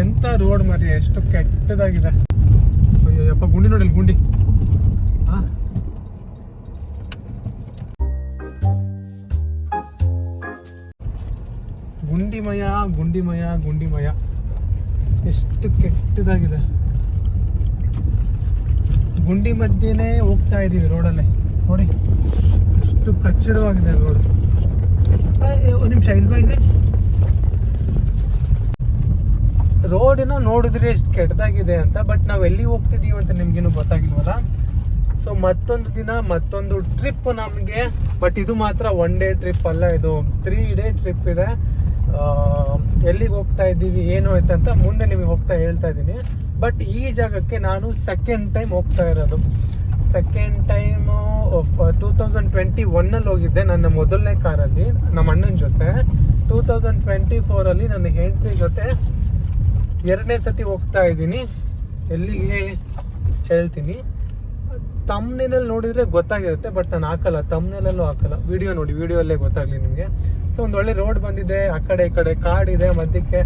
ಎಂತ ರೋಡ್ ಮರಿ ಎಷ್ಟು ಕೆಟ್ಟದಾಗಿದೆ. ಅಯ್ಯಪ್ಪ ಗುಂಡಿ ನೋಡಿ ಗುಂಡಿ? ಗುಂಡಿಮಯ ಗುಂಡಿಮಯ ಗುಂಡಿಮಯ. ಎಷ್ಟು ಕೆಟ್ಟದಾಗಿದೆ. ಗುಂಡಿ ಮಧ್ಯೆನೇ ಹೋಗ್ತಾ ಇದೀವಿ ರೋಡಲ್ಲೇ ನೋಡಿ, ಎಷ್ಟು ಕಚ್ಚಡವಾಗಿದೆ ರೋಡ್ ಒಂದು ನಿಮಿಷ, ಇಲ್ವಾ ಇಲ್ಲಿ? ರೋಡಿನ ನೋಡಿದ್ರೆ ಎಷ್ಟು ಕೆಟ್ಟದಾಗಿದೆ ಅಂತ ಬಟ್ ನಾವು ಎಲ್ಲಿ ಹೋಗ್ತಿದ್ದೀವಿ ಅಂತ ನಿಮ್ಗೇನು ಗೊತ್ತಾಗಿಲ್ವಲ್ಲ? ಸೊ ಮತ್ತೊಂದು ದಿನ, ಮತ್ತೊಂದು ಟ್ರಿಪ್ ನಮಗೆ ಬಟ್ ಇದು ಮಾತ್ರ ಒನ್ ಡೇ ಟ್ರಿಪ್ ಅಲ್ಲ ಇದು. ತ್ರೀ ಡೇ ಟ್ರಿಪ್ ಇದೆ. ಎಲ್ಲಿಗೆ ಹೋಗ್ತಾ ಇದ್ದೀವಿ, ಏನು ಆಯ್ತು ಅಂತ ಮುಂದೆ ನಿಮಗೆ ಹೋಗ್ತಾ ಹೇಳ್ತಾ ಇದ್ದೀನಿ. ಬಟ್ ಈ ಜಾಗಕ್ಕೆ ನಾನು ಸೆಕೆಂಡ್ ಟೈಮ್ ಹೋಗ್ತಾ ಇರೋದು. Second time two thousand twenty ಒನ್ನಲ್ಲಿ ಹೋಗಿದ್ದೆ ನನ್ನ ಮೊದಲನೇ ಕಾರಲ್ಲಿ ನಮ್ಮ ಅಣ್ಣನ ಜೊತೆ. ಟೂ ತೌಸಂಡ್ ಟ್ವೆಂಟಿ ಫೋರಲ್ಲಿ ನನ್ನ ಹೆಂಡತಿ ಜೊತೆ ಎರಡನೇ ಸತಿ ಹೋಗ್ತಾ ಇದ್ದೀನಿ. ಎಲ್ಲಿಗೆ ಹೇಳ್ತೀನಿ. ತಮ್ಮನೇಲಿ ನೋಡಿದರೆ ಗೊತ್ತಾಗಿರುತ್ತೆ ಬಟ್ ನಾನು ಹಾಕಲ್ಲ. ತಮ್ಮನೇಲಲ್ಲೂ ಹಾಕಲ್ಲ. ವಿಡಿಯೋ ನೋಡಿ ವಿಡಿಯೋಲ್ಲೇ ಗೊತ್ತಾಗಲಿ ನಿಮಗೆ. ಸೊ ಒಂದು ಒಳ್ಳೆ ರೋಡ್ ಬಂದಿದೆ, ಆ ಕಡೆ, ಈ ಕಡೆ ಕಾಡಿದೆ ಮಧ್ಯಕ್ಕೆ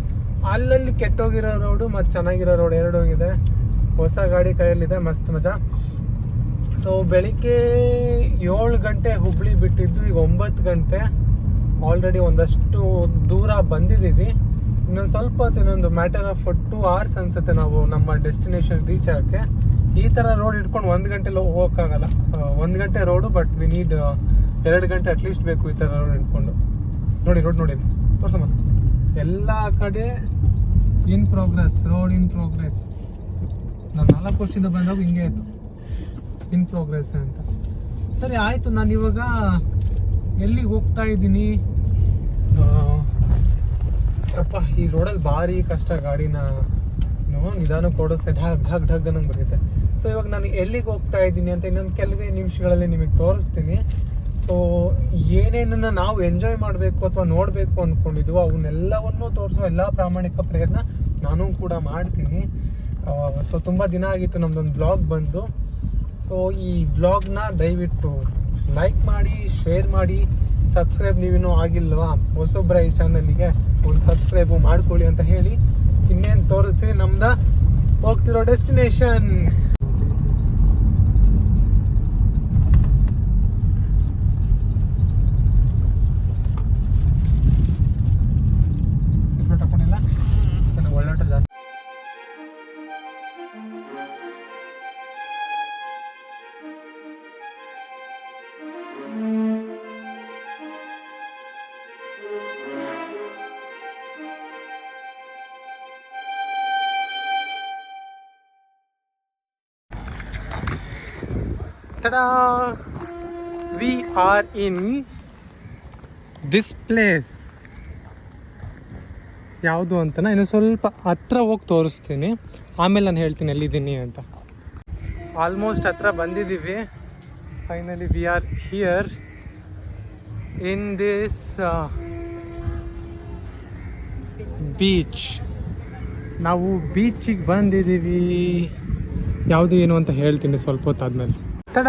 ಅಲ್ಲಲ್ಲಿ ಕೆಟ್ಟೋಗಿರೋ ರೋಡು ಮತ್ತು ಚೆನ್ನಾಗಿರೋ ರೋಡ್ ಎರಡು ಹೋಗಿದೆ. ಹೊಸ ಗಾಡಿ ಕೈಯಲ್ಲಿದೆ, ಮಸ್ತ್ ಮಜಾ. ಸೊ ಬೆಳಿಗ್ಗೆ ಏಳು ಗಂಟೆ ಹುಬ್ಳಿ ಬಿಟ್ಟಿದ್ದು, ಈಗ ಒಂಬತ್ತು ಗಂಟೆ. ಆಲ್ರೆಡಿ ಒಂದಷ್ಟು ದೂರ ಬಂದಿದ್ದೀವಿ. ಇನ್ನೊಂದು ಸ್ವಲ್ಪ ಹೊತ್ತು ಇನ್ನೊಂದು ಮ್ಯಾಟರ್ ಆಫ್ ಟೂ ಅವರ್ಸ್ ಅನ್ಸುತ್ತೆ ನಾವು ನಮ್ಮ ಡೆಸ್ಟಿನೇಷನ್ ರೀಚ್ ಆಗಕ್ಕೆ. ಈ ಥರ ರೋಡ್ ಇಟ್ಕೊಂಡು ಒಂದು ಗಂಟೆಲಿ ಹೋಗೋಕ್ಕಾಗಲ್ಲ. ಒಂದು ಗಂಟೆ ರೋಡು ಬಟ್ ವಿ ನೀಡ್ ಎರಡು ಗಂಟೆ ಅಟ್ಲೀಸ್ಟ್ ಬೇಕು ಈ ಥರ ರೋಡ್ ಇಟ್ಕೊಂಡು. ನೋಡಿ ರೋಡ್ ನೋಡಿ ತೋರ್ಸಮ್ಮ. ಎಲ್ಲ ಕಡೆ in progress road in progress ನಾನು ನಾಲ್ಕು ವರ್ಷದಿಂದ ಬಂದಾಗ ಹಿಂಗೆ ಆಯಿತು. ಇನ್ ಪ್ರೋಗ್ರೆಸ್ ಅಂತ. ಸರಿ, ಆಯಿತು. ನಾನು ಇವಾಗ ಎಲ್ಲಿಗೆ ಹೋಗ್ತಾ ಇದ್ದೀನಿ? ಅಪ್ಪ, ಈ ರೋಡಲ್ಲಿ ಭಾರಿ ಕಷ್ಟ, ಗಾಡಿನ ನಿಧಾನ ಕೊಡಿಸ್ತೆ ಢಗ್ ಢಗ್ ಢಗ್ ನಂಗೆ ಬರುತ್ತೆ. ಸೊ ಇವಾಗ ನಾನು ಎಲ್ಲಿಗೆ ಹೋಗ್ತಾ ಇದ್ದೀನಿ ಅಂತ ಇನ್ನೊಂದು ಕೆಲವೇ ನಿಮಿಷಗಳಲ್ಲಿ ನಿಮಗೆ ತೋರಿಸ್ತೀನಿ. ಸೊ ಏನೇನನ್ನು ನಾವು ಎಂಜಾಯ್ ಮಾಡಬೇಕು ಅಥವಾ ನೋಡಬೇಕು ಅಂದ್ಕೊಂಡಿದ್ವು ಅವನ್ನೆಲ್ಲವನ್ನೂ ತೋರಿಸೋ ಎಲ್ಲ ಪ್ರಾಮಾಣಿಕ ಪ್ರಯತ್ನ ನಾನು ಕೂಡ ಮಾಡ್ತೀನಿ. ಸೊ ತುಂಬ ದಿನ ಆಗಿತ್ತು ನಮ್ದೊಂದು ಬ್ಲಾಗ್ ಬಂದು. ಸೊ ಈ ಬ್ಲಾಗ್ನ ದಯವಿಟ್ಟು ಲೈಕ್ ಮಾಡಿ ಶೇರ್ ಮಾಡಿ. ಸಬ್ಸ್ಕ್ರೈಬ್ ನೀವಿನ್ನೂ ಆಗಿಲ್ವಾ? ಹೊಸೊಬ್ಬರ ಈ ಚಾನಲ್ಗೆ ಒಂದು ಸಬ್ಸ್ಕ್ರೈಬು ಮಾಡ್ಕೊಳ್ಳಿ ಅಂತ ಹೇಳಿ. ಇನ್ನೇನು ತೋರಿಸ್ತೀನಿ ನಮ್ದು ಹೋಗ್ತಿರೋ destination Ta-da! We are in this place. ಯಾವುದು ಅಂತ ಇನ್ನು ಸ್ವಲ್ಪ ಹತ್ರ ಹೋಗಿ ತೋರಿಸ್ತೀನಿ. ಆಮೇಲೆ ನಾನು ಹೇಳ್ತೀನಿ ಎಲ್ಲಿದ್ದೀನಿ ಅಂತ. ಆಲ್ಮೋಸ್ಟ್ ಹತ್ರ ಬಂದಿದ್ದೀವಿ finally we are here in this beach ನಾವು ಬೀಚಿಗೆ ಬಂದಿದ್ದೀವಿ ಯಾವುದು ಏನು ಅಂತ ಹೇಳ್ತೀನಿ ಸ್ವಲ್ಪ ಹೊತ್ತಾದ್ಮೇಲೆ. ತಡ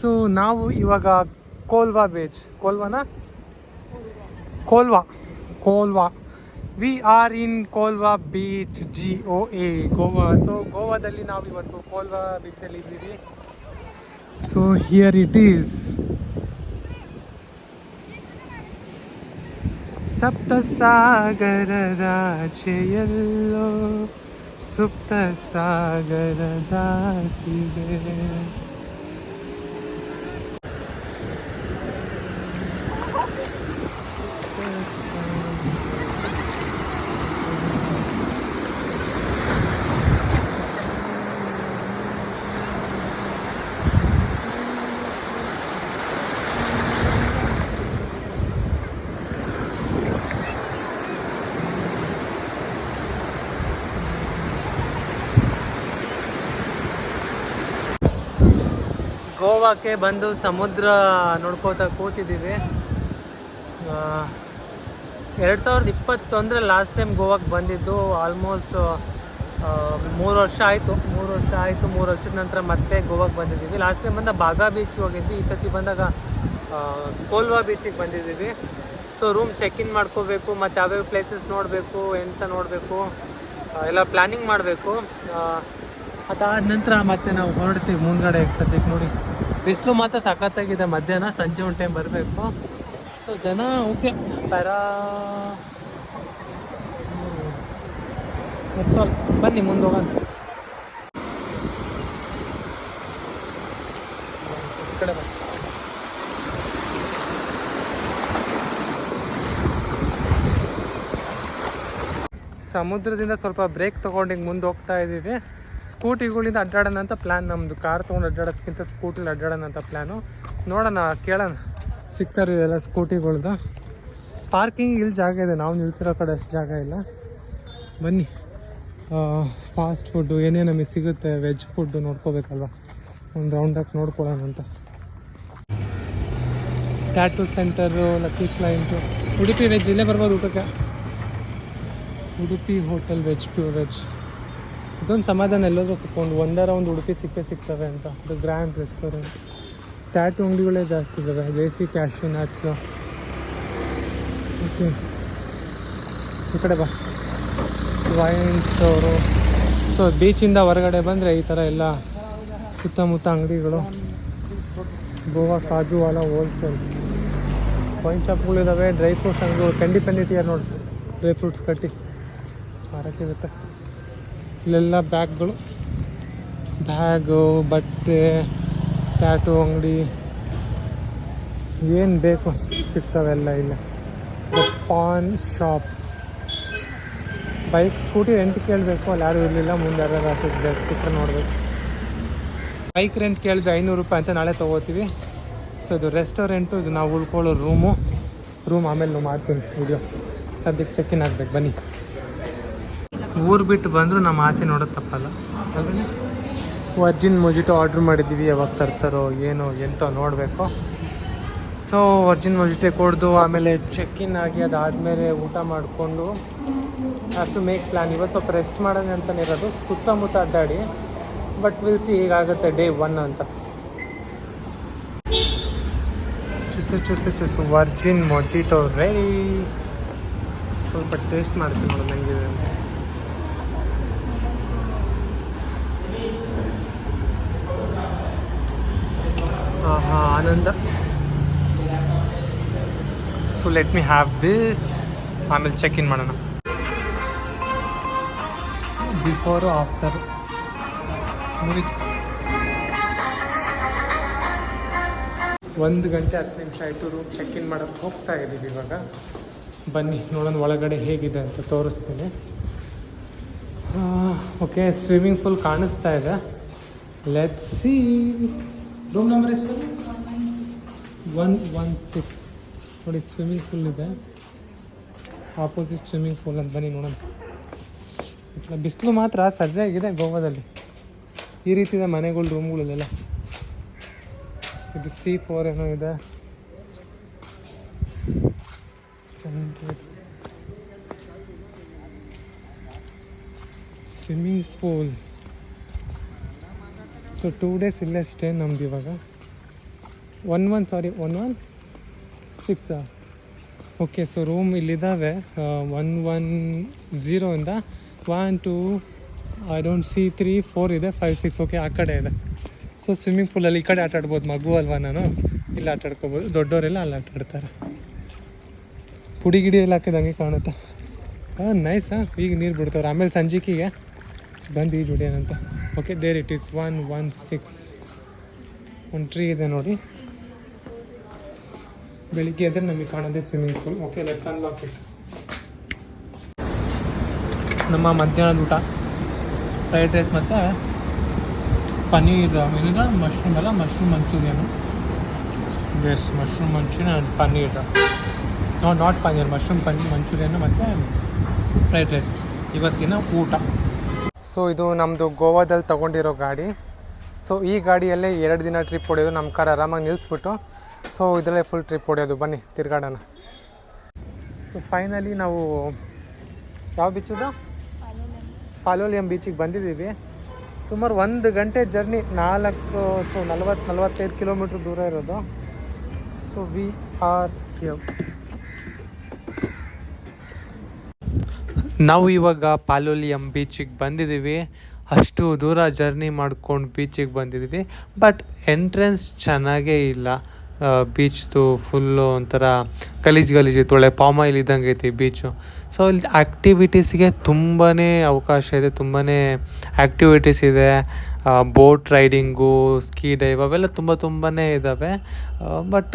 ಸೊ ನಾವು ಇವಾಗ Colva beach ಕೋಲ್ವಾನ? Colva. Colva. We are in Colva beach G O A Goa so ಗೋವಾದಲ್ಲಿ ನಾವು ಇವತ್ತು ಕೋಲ್ವಾ ಬೀಚಲ್ಲಿ ಇದ್ದೀವಿ. ಸೊ ಹಿಯರ್ ಇಟ್ ಈಸ್ ಸಪ್ತ ಸಾಗರ ಸುಪ್ತ ಸಾಗರದಾತಿದೆ ಗೋವಾಕ್ಕೆ ಬಂದು ಸಮುದ್ರ ನೋಡ್ಕೋತಾ ಕೂತಿದ್ದೀವಿ. ಎರಡು ಸಾವಿರದ ಇಪ್ಪತ್ತೊಂದರಲ್ಲಿ ಲಾಸ್ಟ್ ಟೈಮ್ ಗೋವಾಕ್ಕೆ ಬಂದಿದ್ದು ಆಲ್ಮೋಸ್ಟ್ ಮೂರು ವರ್ಷ ಆಯಿತು. ಮೂರು ವರ್ಷ ಆಯಿತು, ಮೂರು ವರ್ಷದ ನಂತರ ಮತ್ತೆ ಗೋವಾಕ್ಕೆ ಬಂದಿದ್ದೀವಿ. ಲಾಸ್ಟ್ ಟೈಮ್ ಬಂದಾಗ ಬಾಗಾ ಬೀಚ್ ಹೋಗಿದ್ವಿ. ಈ ಸತಿ ಬಂದಾಗ ಕೋಲ್ವಾ ಬೀಚಿಗೆ ಬಂದಿದ್ದೀವಿ. ಸೊ ರೂಮ್ ಚೆಕ್ ಇನ್ ಮಾಡ್ಕೋಬೇಕು, ಮತ್ತು ಯಾವ್ಯಾವ ಪ್ಲೇಸಸ್ ನೋಡಬೇಕು, ಎಂತ ನೋಡಬೇಕು ಎಲ್ಲ ಪ್ಲ್ಯಾನಿಂಗ್ ಮಾಡಬೇಕು. ಅದಾದ ನಂತರ ಮತ್ತೆ ನಾವು ಹೊರಡ್ತೀವಿ ಮುಂದ್ಗಡೆ ಸದ್ಯಕ್ಕೆ ನೋಡಿ. ಬಿಸಿಲು ಮಾತ್ರ ಸಖತ್ತಾಗಿದೆ ಮಧ್ಯಾಹ್ನ, ಸಂಜೆ ಒಂದು ಟೈಮ್ ಬರಬೇಕು. ಸೊ ಜನ ಓಕೆ ಪ್ಯಾರಾ ಸ್ವಲ್ಪ ಬನ್ನಿ, ಮುಂದೆ ಹೋಗೋಣ. ಸಮುದ್ರದಿಂದ ಸ್ವಲ್ಪ ಬ್ರೇಕ್ ತೊಗೊಂಡು ಹಿಂಗೆ ಮುಂದೆ ಹೋಗ್ತಾ ಇದ್ದೀವಿ. ಸ್ಕೂಟಿಗಳಿಂದ ಅಡ್ಡಾಡೋಣ ಅಂತ ಪ್ಲ್ಯಾನ್ ನಮ್ಮದು ಕಾರ್ ತೊಗೊಂಡು ಅಡ್ಡಾಡೋದಕ್ಕಿಂತ ಸ್ಕೂಟಿಲಿ ಅಡ್ಡಾಡೋಣ ಅಂತ ಪ್ಲ್ಯಾನು ನೋಡೋಣ, ಕೇಳೋಣ. ಸಿಗ್ತಾರೆ ಇವೆಲ್ಲ ಸ್ಕೂಟಿಗಳ್ದು. ಪಾರ್ಕಿಂಗ್ ಇಲ್ಲಿ ಜಾಗ ಇದೆ. ನಾವು ನಿಲ್ಸಿರೋ ಕಡೆ ಅಷ್ಟು ಜಾಗ ಇಲ್ಲ. ಬನ್ನಿ. ಫಾಸ್ಟ್ ಫುಡ್ಡು ಏನೇ ನಮಗೆ ಸಿಗುತ್ತೆ ವೆಜ್ ಫುಡ್ಡು ನೋಡ್ಕೋಬೇಕಲ್ವ? ಒಂದು ರೌಂಡಾಗಿ ನೋಡ್ಕೊಳ್ಳೋಣ ಅಂತ. Tattoo centre lucky client Udupi veg ಇಲ್ಲೇ ಬರ್ಬೋದು ಊಟಕ್ಕೆ. Udupi hotel veg pure veg ಇದೊಂದು ಸಮಾಧಾನ, ಎಲ್ಲರೂ ಕೂತ್ಕೊಂಡು ಒಂದರ ಒಂದು ಉಡುಪಿ ಸಿಕ್ಕೇ ಸಿಗ್ತವೆ ಅಂತ. ಅದು ಗ್ರ್ಯಾಂಡ್ ರೆಸ್ಟೋರೆಂಟ್ ಟ್ಯಾಟು ಅಂಗಡಿಗಳೇ ಜಾಸ್ತಿ ಇದ್ದಾವೆ ದೇಸಿ ಕ್ಯಾಶ್ಯೂ ನಟ್ಸು ಓಕೆ ಈ ಕಡೆ ಬಾ. ವೈನ್ ಸ್ಟೋರು ಸೊ ಬೀಚಿಂದ ಹೊರಗಡೆ ಬಂದರೆ ಈ ಥರ ಎಲ್ಲ ಸುತ್ತಮುತ್ತ ಅಂಗಡಿಗಳು. ಗೋವಾ ಕಾಜು ವಾಲ ಹೋಲ್ಸೇಲ್ ವೈನ್ ಶಾಪ್ಗಳಿದ್ದಾವೆ ಡ್ರೈ ಫ್ರೂಟ್ಸ್ ಅಂಗಡಿಗಳು ಕಂಡಿ ಪೆಂಡಿಟಿಯರ್ ನೋಡಿ. ಡ್ರೈ ಫ್ರೂಟ್ಸ್ ಕಟ್ಟಿ. ಮಾರಕ್ಕಿರುತ್ತೆ ಇಲ್ಲೆಲ್ಲ ಬ್ಯಾಗ್ಗಳು. ಬ್ಯಾಗು, ಬಟ್ಟೆ ಟ್ಯಾಟು ಅಂಗಡಿ. ಏನು ಬೇಕು ಸಿಗ್ತವೆಲ್ಲ ಇಲ್ಲ. Paan shop bike scooty rent ಕೇಳಬೇಕು. ಅಲ್ಲಿ ಯಾರು ಇರಲಿಲ್ಲ, ಮುಂದೆ ಯಾರು ಚಿತ್ರ ನೋಡಬೇಕು. ಬೈಕ್ ರೆಂಟ್ ಕೇಳಿದ್ರೆ ಐನೂರು ರೂಪಾಯಿ ಅಂತ ನಾಳೆ ತೊಗೋತೀವಿ. ಸೊ ಇದು ರೆಸ್ಟೋರೆಂಟು ಇದು ನಾವು ಉಳ್ಕೊಳ್ಳೋ ರೂಮು ರೂಮ್ ಆಮೇಲೆ ಮಾಡ್ತೀನಿ ವಿಡಿಯೋ ಸದ್ಯಕ್ಕೆ ಚೆಕ್ ಇನ್ ಆಗ್ಬೇಕು. ಬನ್ನಿ. ಊರು ಬಿಟ್ಟು ಬಂದರೂ ನಮ್ಮ ಆಸೆ ನೋಡೋದು ತಪ್ಪಲ್ಲ. ವರ್ಜಿನ್ ಮೊಜಿಟೋ ಆರ್ಡ್ರ್ ಮಾಡಿದ್ದೀವಿ, ಯಾವಾಗ ತರ್ತಾರೋ, ಏನೋ ಎಂತ ನೋಡಬೇಕು. ಸೊ ವರ್ಜಿನ್ ಮೊಜಿಟೆ ಕೊಡ್ದು, ಆಮೇಲೆ ಚೆಕ್ ಇನ್ ಆಗಿ ಅದಾದಮೇಲೆ ಊಟ ಮಾಡಿಕೊಂಡು ಅಷ್ಟು ಮೇಕ್ ಪ್ಲ್ಯಾನ್ ಇವತ್ತು ಸ್ವಲ್ಪ ರೆಸ್ಟ್ ಮಾಡೋಣ ಅಂತಲೇ ಇರೋದು, ಸುತ್ತಮುತ್ತ ಅಡ್ಡಾಡಿ ಬಟ್ ವಿಲ್ ಸಿ ಹೇಗಾಗುತ್ತೆ ಡೇ ಒನ್ ಅಂತ. ಚುಸು ಚುಸು ಚುಸು, ವರ್ಜಿನ್ ಮೊಜಿಟೋ ರೆಡಿ ಸ್ವಲ್ಪ ಟೇಸ್ಟ್ ಮಾಡ್ತೀನಿ ನೋಡೋಣ ನನಗೆ ಆಹಾ, ಆನಂದ. So let me have this ಆಮೇಲೆ ಚೆಕ್ ಇನ್ ಮಾಡೋಣ ಬಿಫೋರು ಆಫ್ಟರ್ ಒಂದು ಗಂಟೆ ಹತ್ತು ನಿಮಿಷ ಆಯಿತು ರೂಮ್ ಚೆಕ್ ಇನ್ ಮಾಡೋಕ್ಕೆ ಹೋಗ್ತಾ ಇದ್ದೀವಿ ಇವಾಗ. ಬನ್ನಿ, ನೋಡೋಣ ಒಳಗಡೆ ಹೇಗಿದೆ ಅಂತ ತೋರಿಸ್ತೀನಿ. ಓಕೆ ಸ್ವಿಮ್ಮಿಂಗ್ ಪೂಲ್ ಕಾಣಿಸ್ತಾ ಇದೆ. ಲೆಟ್ ಸಿ ರೂಮ್ ನಂಬರ್ ಎಷ್ಟು ಒನ್ ಒನ್ ಸಿಕ್ಸ್ ನೋಡಿ ಸ್ವಿಮ್ಮಿಂಗ್ ಪೂಲ್ ಇದೆ. ಆಪೋಸಿಟ್ ಸ್ವಿಮ್ಮಿಂಗ್ ಪೂಲ್ ಅಂತ ಬನ್ನಿ ನೋಡೋಣ. ಬಿಸಿಲು ಮಾತ್ರ ಸರಿಯಾಗಿದೆ ಗೋವಾದಲ್ಲಿ. ಈ ರೀತಿ ಇದೆ ಮನೆಗಳು ರೂಮ್ಗಳಲ್ಲೆಲ್ಲ ಇದು ಸಿ ಫೋರ್ ಏನೋ ಇದೆ. Swimming pool so two days ಇಲ್ಲೇ ಸ್ಟೇ ನಮ್ದು ಇವಾಗ. One one sorry one one ಸಿಕ್ಸಾ okay so room ಇಲ್ಲಿದ್ದಾವೆ. One one ಝೀರೋಯಿಂದ one two I don't see three four ಇದೆ ಫೈವ್ ಸಿಕ್ಸ್ ಓಕೆ ಆ ಕಡೆ ಇದೆ. ಸೊ ಸ್ವಿಮ್ಮಿಂಗ್ ಪೂಲಲ್ಲಿ ಈ ಕಡೆ ಆಟ ಆಡ್ಬೋದು, ಮಗು ಅಲ್ವಾ ನಾನು? ಇಲ್ಲಿ, ಆಟ ಆಡ್ಕೋಬೋದು. ದೊಡ್ಡವರೆಲ್ಲ ಅಲ್ಲಿ ಆಟ ಆಡ್ತಾರೆ. ಪುಡಿ ಎಲ್ಲ ಹಾಕಿದಂಗೆ ಕಾಣುತ್ತೆ. ಹಾಂ ನೈಸ್ ಹಾಂ ಈಗ ನೀರು ಬಿಡ್ತವ್ರೆ. ಆಮೇಲೆ ಸಂಜಿಕೆಗೆ ಬಂದು ಜುಡಿಯನ್ ಹೊಡಿಯೋಣಂತ okay there it is one one six ಒಂದು ಟ್ರೀ ಇದೆ ನೋಡಿ. ಬೆಳಿಗ್ಗೆ ಎದ್ರೆ ನಮಗೆ ಕಾಣೋದೇ swimming pool okay let's unlock it ನಮ್ಮ ಮಧ್ಯಾಹ್ನದ ಊಟ. ಫ್ರೈಡ್ ರೈಸ್ ಮತ್ತು ಪನ್ನೀರ್, ಏನಿದ? ಮಶ್ರೂಮ್ ಅಲ್ಲ mushroom manchurian yes mushroom manchurian and paneer no not paneer mushroom paneer manchurian ಮತ್ತು ಫ್ರೈಡ್ ರೈಸ್ ಇವತ್ತಿನ ಊಟ. ಸೊ ಇದು ನಮ್ಮದು ಗೋವಾದಲ್ಲಿ ತೊಗೊಂಡಿರೋ ಗಾಡಿ. ಸೊ ಈ ಗಾಡಿಯಲ್ಲೇ ಎರಡು ದಿನ ಟ್ರಿಪ್ ಹೊಡೆಯೋದು ನಮ್ಮ ಕಾರ್ ಆರಾಮಾಗಿ ನಿಲ್ಲಿಸ್ಬಿಟ್ಟು ಸೊ ಇದರಲ್ಲೇ ಫುಲ್ ಟ್ರಿಪ್ ಹೊಡೆಯೋದು. ಬನ್ನಿ, ತಿರ್ಗಾಡೋಣ. ಸೊ ಫೈನಲಿ ನಾವು ಯಾವ ಬೀಚದು ಪಾಲೋಲಿಯಂ ಬೀಚಿಗೆ ಬಂದಿದ್ದೀವಿ. ಸುಮಾರು ಒಂದು ಗಂಟೆ ಜರ್ನಿ ನಾಲ್ಕು ಸೊ ನಲ್ವತ್ತು ನಲ್ವತ್ತೈದು ಕಿಲೋಮೀಟ್ರ್ ದೂರ ಇರೋದು. ಸೊ ವಿ ಆರ್ ಯವ್ ನಾವು ಇವಾಗ ಪಾಲೋಲಿಯಂ ಬೀಚಿಗೆ ಬಂದಿದ್ದೀವಿ. ಅಷ್ಟು ದೂರ ಜರ್ನಿ ಮಾಡ್ಕೊಂಡು ಬೀಚಿಗೆ ಬಂದಿದ್ದೀವಿ. ಬಟ್ ಎಂಟ್ರೆನ್ಸ್ ಚೆನ್ನಾಗೇ ಇಲ್ಲ. ಬೀಚ್ದು ಫುಲ್ಲು ಒಂಥರ ಗಲೀಜು ಗಲೀಜು ಪಾಮ್ ಆಯಿಲ್ ಇದ್ದಂಗೆ ಐತಿ ಬೀಚು. ಸೊ ಇಲ್ಲಿ ಆ್ಯಕ್ಟಿವಿಟೀಸ್ಗೆ ತುಂಬಾ ಅವಕಾಶ ಇದೆ. ತುಂಬಾ ಆ್ಯಕ್ಟಿವಿಟೀಸ್ ಇದೆ. ಬೋಟ್ ರೈಡಿಂಗು ಸ್ಕೀ ಡೈವ್ ಅವೆಲ್ಲ ತುಂಬ ತುಂಬಾ ಇದ್ದಾವೆ ಬಟ್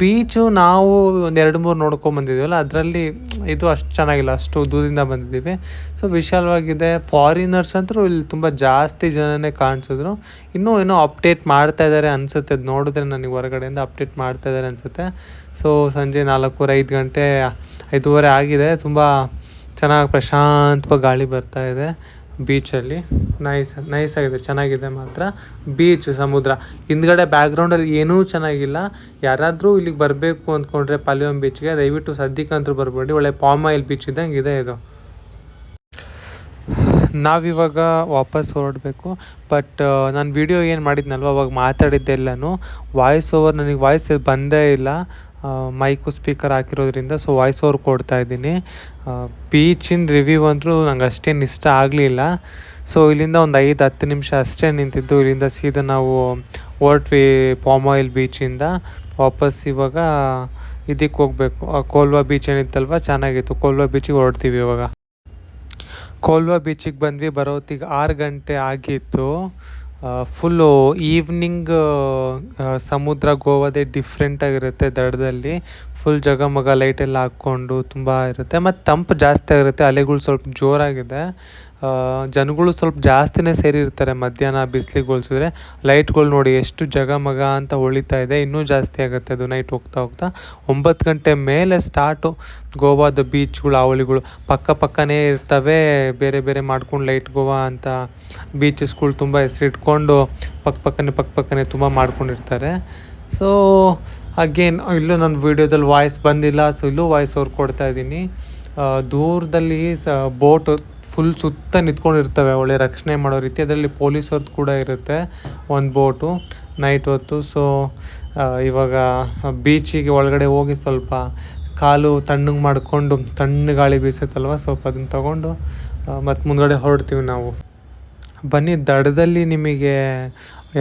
ಬೀಚು ನಾವು ಒಂದು ಎರಡು ಮೂರು ನೋಡ್ಕೊಂಬಂದಿದ್ದೀವಲ್ಲ ಅದರಲ್ಲಿ ಇದು ಅಷ್ಟು ಚೆನ್ನಾಗಿಲ್ಲ, ಅಷ್ಟು ದೂರದಿಂದ ಬಂದಿದ್ದೀವಿ. ಸೊ ವಿಶಾಲವಾಗಿದೆ. ಫಾರಿನರ್ಸ್ ಅಂತೂ ಇಲ್ಲಿ ತುಂಬ ಜಾಸ್ತಿ ಜನನೇ ಕಾಣಿಸಿದ್ರು. ಇನ್ನೂ ಏನೋ ಅಪ್ಡೇಟ್ ಮಾಡ್ತಾ ಇದ್ದಾರೆ ಅನಿಸುತ್ತೆ, ಅದು ನೋಡಿದ್ರೆ ನನಗೆ ಹೊರಗಡೆಯಿಂದ ಅಪ್ಡೇಟ್ ಮಾಡ್ತಾ ಇದ್ದಾರೆ ಅನಿಸುತ್ತೆ. ಸೊ ಸಂಜೆ ನಾಲ್ಕೂವರೆ, ಐದು ಗಂಟೆ, ಐದೂವರೆ ಆಗಿದೆ. ತುಂಬ ಚೆನ್ನಾಗಿ ಪ್ರಶಾಂತವಾಗಿ ಗಾಳಿ ಬರ್ತಾ ಇದೆ. ಬೀಚಲ್ಲಿ ನೈಸ್ ಆಗಿದೆ, ಚೆನ್ನಾಗಿದೆ ಮಾತ್ರ. ಬೀಚ್ ಸಮುದ್ರ. ಹಿಂದ್ಗಡೆ ಬ್ಯಾಕ್ಗ್ರೌಂಡಲ್ಲಿ ಏನೂ ಚೆನ್ನಾಗಿಲ್ಲ. ಯಾರಾದರೂ ಇಲ್ಲಿಗೆ ಬರಬೇಕು ಅಂದ್ಕೊಂಡ್ರೆ ಪಾಲಿಯಂ ಬೀಚ್ಗೆ ದಯವಿಟ್ಟು ಸದ್ಯಕ್ಕಂತೂ ಬರಬೇಡಿ. ಒಳ್ಳೆ ಪಾಮ್ ಆಯಿಲ್ ಬೀಚ್ ಇದ್ದಂಗೆ ಇದೆ. ಇದು ನಾವಿವಾಗ ವಾಪಸ್ ಹೊರಡಬೇಕು. ಬಟ್ ನಾನು ವಿಡಿಯೋ ಏನು ಮಾಡಿದ್ನಲ್ವ? ಅವಾಗ ಮಾತಾಡಿದ್ದೆಲ್ಲನೂ ವಾಯ್ಸ್ ಓವರ್ ನನಗೆ ವಾಯ್ಸ್ ಬಂದೇ ಇಲ್ಲ. ಮೈಕು ಸ್ಪೀಕರ್ ಹಾಕಿರೋದ್ರಿಂದ ಸೊ ವಾಯ್ಸ್ ಓವರ್ ಕೊಡ್ತಾ ಇದ್ದೀನಿ. ಬೀಚಿನ ರಿವ್ಯೂ ಅಂದರೂ ನಂಗೆ ಅಷ್ಟೇನು ಇಷ್ಟ ಆಗಲಿಲ್ಲ. ಸೊ ಇಲ್ಲಿಂದ ಒಂದು ಐದು ಹತ್ತು ನಿಮಿಷ ಅಷ್ಟೇ ನಿಂತಿದ್ದು. ಇಲ್ಲಿಂದ ಸೀದಾ ನಾವು ಹೊರಟ್ವಿ ಪಾಮ್ ಆಯಿಲ್ ಬೀಚಿಂದ ವಾಪಸ್ ಇವಾಗ ಇದಕ್ಕೆ ಹೋಗಬೇಕು. ಕೋಲ್ವಾ ಬೀಚ್ ಏನಿತ್ತಲ್ವ? ಚೆನ್ನಾಗಿತ್ತು. ಕೋಲ್ವಾ ಬೀಚಿಗೆ ಹೊರಡ್ತೀವಿ ಇವಾಗ. ಕೋಲ್ವಾ ಬೀಚಿಗೆ ಬಂದ್ವಿ. ಬರೋತ್ತಿಗೆ ಆರು ಗಂಟೆ ಆಗಿತ್ತು. ಫುಲ್ಲು ಈವ್ನಿಂಗ್ ಸಮುದ್ರ ಗೋವಾದೇ ಡಿಫ್ರೆಂಟಾಗಿರುತ್ತೆ ದಡದಲ್ಲಿ. ಫುಲ್ ಜಗಮಗ ಲೈಟೆಲ್ಲ ಹಾಕ್ಕೊಂಡು ತುಂಬ ಇರುತ್ತೆ. ಮತ್ತು ತಂಪು ಜಾಸ್ತಿ ಆಗಿರುತ್ತೆ. ಅಲೆಗಳು ಸ್ವಲ್ಪ ಜೋರಾಗಿದೆ. ಜನಗಳು ಸ್ವಲ್ಪ ಜಾಸ್ತಿನೇ ಸೇರಿರ್ತಾರೆ ಮಧ್ಯಾಹ್ನ ಬಿಸಿಲಿಗೆ ಹೋಲಿಸಿದ್ರೆ ಲೈಟ್ಗಳು ನೋಡಿ ಎಷ್ಟು ಜಗಮಗ ಅಂತ ಹೊಳಿತಾ ಇದೆ. ಇನ್ನೂ ಜಾಸ್ತಿ ಆಗುತ್ತೆ ಅದು ನೈಟ್ ಹೋಗ್ತಾ ಹೋಗ್ತಾ. ಒಂಬತ್ತು ಗಂಟೆ ಮೇಲೆ ಸ್ಟಾರ್ಟು ಗೋವಾದ ಬೀಚ್ಗಳು ಅವಳಿಗಳು ಪಕ್ಕ ಪಕ್ಕನೇ ಇರ್ತವೆ. ಬೇರೆ ಬೇರೆ ಮಾಡ್ಕೊಂಡು ಲೈಟ್ ಗೋವಾ ಅಂತ ಬೀಚಸ್ಗಳು ತುಂಬ ಹೆಸರಿಟ್ಕೊಂಡು ಪಕ್ಕ ಪಕ್ಕನೆ ಪಕ್ಕ ಪಕ್ಕನೆ ತುಂಬ ಮಾಡ್ಕೊಂಡಿರ್ತಾರೆ. ಸೊ ಅಗೇನ್ ಇಲ್ಲೂ ನನ್ನ ವೀಡಿಯೋದಲ್ಲಿ ವಾಯ್ಸ್ ಬಂದಿಲ್ಲ. ಸೊ ಇಲ್ಲೂ ವಾಯ್ಸ್ ಅವ್ರು ಕೊಡ್ತಾ ಇದ್ದೀನಿ. ದೂರದಲ್ಲಿ ಸ ಬೋಟು ಫುಲ್ ಸುತ್ತ ನಿಂತ್ಕೊಂಡಿರ್ತವೆ. ಒಳ್ಳೆ ರಕ್ಷಣೆ ಮಾಡೋ ರೀತಿ. ಅದರಲ್ಲಿ ಪೊಲೀಸವ್ರದ್ದು ಕೂಡ ಇರುತ್ತೆ. ಒಂದು ಬೋಟು ನೈಟ್ ಹೊತ್ತು. ಸೊ ಇವಾಗ ಬೀಚಿಗೆ ಒಳಗಡೆ ಹೋಗಿ ಸ್ವಲ್ಪ ಕಾಲು ತಣ್ಣಗೆ ಮಾಡಿಕೊಂಡು ತಣ್ಣಗೆ ಗಾಳಿ ಬೀಸುತ್ತಲ್ವ? ಸ್ವಲ್ಪ ಅದನ್ನು ತಗೊಂಡು ಮತ್ತು ಮುಂದ್ಗಡೆ ಹೊರಡ್ತೀವಿ ನಾವು. ಬನ್ನಿ, ದಡದಲ್ಲಿ ನಿಮಗೆ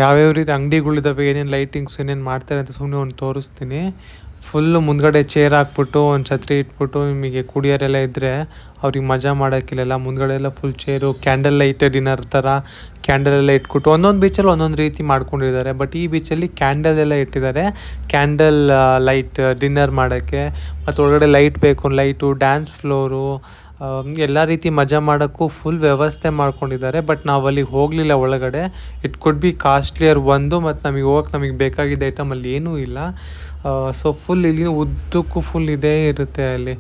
ಯಾವ್ಯಾವ ರೀತಿ ಅಂಗಡಿಗಳಿದ್ದಾವೆ ಏನೇನು ಲೈಟಿಂಗ್ಸ್ ಏನೇನು ಮಾಡ್ತಾರೆ ಅಂತ ಸುಮ್ಮನೆ ಒಂದು ತೋರಿಸ್ತೀನಿ. ಫುಲ್ಲು ಮುಂದ್ಗಡೆ ಚೇರ್ ಹಾಕ್ಬಿಟ್ಟು, ಒಂದು ಛತ್ರಿ ಇಟ್ಬಿಟ್ಟು ನಿಮಗೆ ಕುಡಿಯೋರೆಲ್ಲ ಇದ್ದರೆ ಅವ್ರಿಗೆ ಮಜಾ ಮಾಡೋಕ್ಕಿಲ್ಲ ಮುಂದ್ಗಡೆ ಎಲ್ಲ full chair candle light dinner ಥರ ಕ್ಯಾಂಡಲ್ ಎಲ್ಲ ಇಟ್ಬಿಟ್ಟು ಒಂದೊಂದು ಬೀಚಲ್ಲಿ ಒಂದೊಂದು ರೀತಿ ಮಾಡ್ಕೊಂಡಿದ್ದಾರೆ. ಬಟ್ ಈ ಬೀಚಲ್ಲಿ ಕ್ಯಾಂಡಲ್ ಎಲ್ಲ ಇಟ್ಟಿದ್ದಾರೆ. ಕ್ಯಾಂಡಲ್ ಲೈಟ್ ಡಿನ್ನರ್ ಮಾಡೋಕ್ಕೆ. ಮತ್ತು ಒಳಗಡೆ ಲೈಟ್ ಬೇಕು ಲೈಟು ಡ್ಯಾನ್ಸ್ ಫ್ಲೋರು ಎಲ್ಲ ರೀತಿ ಮಜಾ ಮಾಡೋಕ್ಕೂ ಫುಲ್ ವ್ಯವಸ್ಥೆ ಮಾಡ್ಕೊಂಡಿದ್ದಾರೆ. ಬಟ್ ನಾವು ಅಲ್ಲಿಗೆ ಹೋಗಲಿಲ್ಲ ಒಳಗಡೆ. ಇಟ್ ಕುಡ್ ಬಿ ಕಾಸ್ಟ್ಲಿಯರ್ ಒಂದು, ಮತ್ತು ನಮಗೆ ಹೋಗಕ್ಕೆ ನಮಗೆ ಬೇಕಾಗಿದ್ದ ಐಟಮ್ ಅಲ್ಲಿ ಏನೂ ಇಲ್ಲ. ಸೊ ಫುಲ್ ಇಲ್ಲಿ ಉದ್ದಕ್ಕೂ ಫುಲ್ ಇದೇ ಇರುತ್ತೆ ಅಲ್ಲಿ.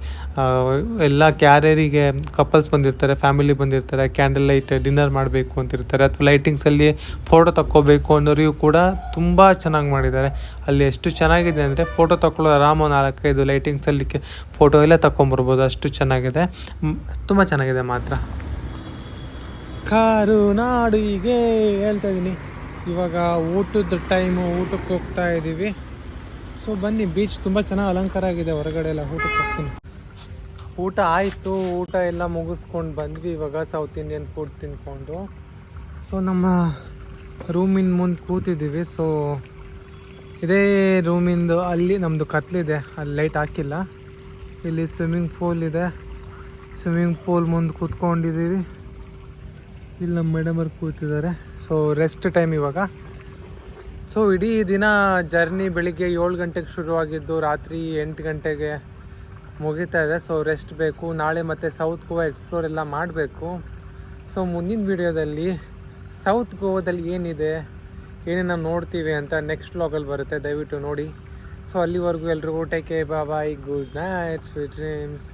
ಎಲ್ಲ ಕ್ಯಾರಿಯರಿಗೆ ಕಪಲ್ಸ್ ಬಂದಿರ್ತಾರೆ ಫ್ಯಾಮಿಲಿ ಬಂದಿರ್ತಾರೆ ಕ್ಯಾಂಡಲ್ ಲೈಟ್ ಡಿನ್ನರ್ ಮಾಡಬೇಕು ಅಂತಿರ್ತಾರೆ ಅಥವಾ ಲೈಟಿಂಗ್ಸಲ್ಲಿ ಫೋಟೋ ತಕ್ಕೋಬೇಕು ಅನ್ನೋರಿಗೂ ಕೂಡ ತುಂಬ ಚೆನ್ನಾಗಿ ಮಾಡಿದ್ದಾರೆ. ಅಲ್ಲಿ ಎಷ್ಟು ಚೆನ್ನಾಗಿದೆ ಅಂದರೆ ಫೋಟೋ ತಗೊಳ್ಳೋ ಆರಾಮ ನಾಲ್ಕೈದು ಲೈಟಿಂಗ್ಸಲ್ಲಿ ಫೋಟೋ ಎಲ್ಲ ತಗೊಂಬರ್ಬೋದು ಅಷ್ಟು ಚೆನ್ನಾಗಿದೆ. ತುಂಬ ಚೆನ್ನಾಗಿದೆ ಮಾತ್ರ. ಕಾರು ನಾಡಿಗೆ ಹೇಳ್ತಾ ಇದ್ದೀನಿ ಇವಾಗ ಊಟದ ಟೈಮು ಊಟಕ್ಕೆ ಹೋಗ್ತಾ ಇದ್ದೀವಿ ಸೊ ಬನ್ನಿ ಬೀಚ್ ತುಂಬ ಚೆನ್ನಾಗಿ ಅಲಂಕಾರ ಆಗಿದೆ ಹೊರಗಡೆ ಎಲ್ಲ, ಊಟಕ್ಕೆ ಹೋಗ್ತೀನಿ. ಊಟ ಆಯಿತು, ಊಟ ಎಲ್ಲ ಮುಗಿಸ್ಕೊಂಡು ಬಂದ್ವಿ, ಇವಾಗ ಸೌತ್ ಇಂಡಿಯನ್ ಫುಡ್ ತಿನ್ಕೊಂಡು. ಸೊ ನಮ್ಮ ರೂಮಿನ ಮುಂದೆ ಕೂತಿದ್ದೀವಿ ಸೊ ಇದೇ ರೂಮಿಂದು ಅಲ್ಲಿ ನಮ್ಮದು ಕತ್ಲಿದೆ, ಅಲ್ಲಿ ಲೈಟ್ ಹಾಕಿಲ್ಲ. ಇಲ್ಲಿ ಸ್ವಿಮ್ಮಿಂಗ್ ಪೂಲ್ ಇದೆ. ಸ್ವಿಮ್ಮಿಂಗ್ ಪೂಲ್ ಮುಂದೆ ಕೂತ್ಕೊಂಡಿದ್ದೀವಿ. ಇಲ್ಲಿ ನಮ್ಮ ಮೇಡಮರು ಕೂತಿದ್ದಾರೆ. ಸೊ ರೆಸ್ಟ್ ಟೈಮ್ ಇವಾಗ. ಸೊ ಇಡೀ ದಿನ ಜರ್ನಿ ಬೆಳಿಗ್ಗೆ ಏಳು ಗಂಟೆಗೆ ಶುರುವಾಗಿದ್ದು ರಾತ್ರಿ ಎಂಟು ಗಂಟೆಗೆ ಮುಗಿತಾ ಇದೆ. ಸೊ ರೆಸ್ಟ್ ಬೇಕು. ನಾಳೆ ಮತ್ತು ಸೌತ್ ಗೋವಾ ಎಕ್ಸ್ಪ್ಲೋರ್ ಎಲ್ಲ ಮಾಡಬೇಕು. ಸೊ ಮುಂದಿನ ವಿಡಿಯೋದಲ್ಲಿ ಸೌತ್ ಗೋವಾದಲ್ಲಿ ಏನಿದೆ, ಏನೇನು ನೋಡ್ತೀವಿ ಅಂತ ನೆಕ್ಸ್ಟ್ ವ್ಲಾಗಲ್ಲಿ ಬರುತ್ತೆ. ದಯವಿಟ್ಟು ನೋಡಿ. ಸೊ ಅಲ್ಲಿವರೆಗೂ ಎಲ್ರಿಗೂ take bye good night sweet dreams